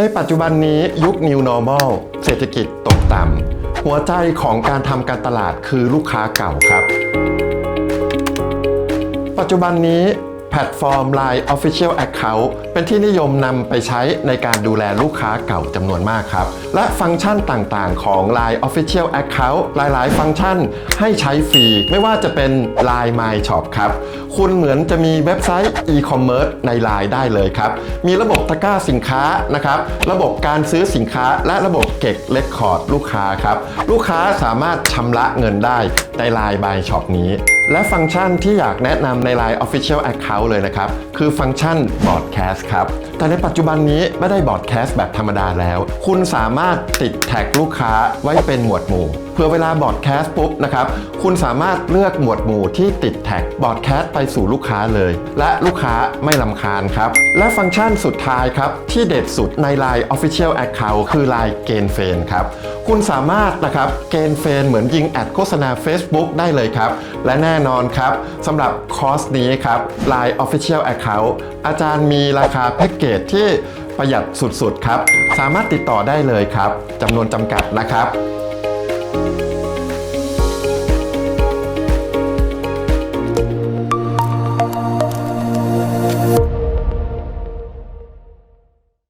ในปัจจุบันนี้ยุค New Normal เศรษฐกิจตกต่ำหัวใจของการทำการตลาดคือลูกค้าเก่าครับ ปัจจุบันนี้แพลตฟอร์ม Line Official Account เป็นที่นิยมนำไปใช้ในการดูแลลูกค้าเก่าจำนวนมากครับ และฟังก์ชันต่างๆ ของ Line Official Account หลายๆ ฟังก์ชันให้ใช้ฟรี ไม่ว่าจะเป็น Line My Shop ครับ คุณเหมือนจะมีเว็บไซต์ e-commerce ในไลน์ได้เลยครับ มีระบบตะกร้าสินค้านะครับ ระบบการซื้อสินค้า และระบบเก็บเลคคอร์ดลูกค้าครับ ลูกค้าสามารถชำระเงินได้ในไลน์บายช็อปนี้ และฟังก์ชันที่อยากแนะนำใน Line Official Account เลยนะครับ คือฟังก์ชัน Broadcast ครับแต่ในปัจจุบันนี้ไม่ได้บอร์ดแคสต์แบบธรรมดาแล้ว คุณสามารถติดแท็กลูกค้าไว้เป็นหมวดหมู่เพื่อเวลาบอดแคสต์ปุ๊บนะครับคุณสามารถเลือกหมวดหมู่ที่ติดแท็กบอดแคสต์ไปสู่ลูกค้าเลย และลูกค้าไม่ลำคาญครับ และฟังก์ชันสุดท้ายครับ ที่เด็ดสุดใน Line Official Account คือ Line เกณฑ์เฟนครับ คุณสามารถนะครับเกณฑ์เฟนเหมือนยิงแอดโฆษณา Facebook ได้เลยครับ และแน่นอนครับสำหรับคอร์สนี้ครับ Line Official Account อาจารย์มีราคาแพ็กเกจที่ประหยัดสุดๆครับ สามารถติดต่อได้เลยครับจำนวนจำกัดนะครับ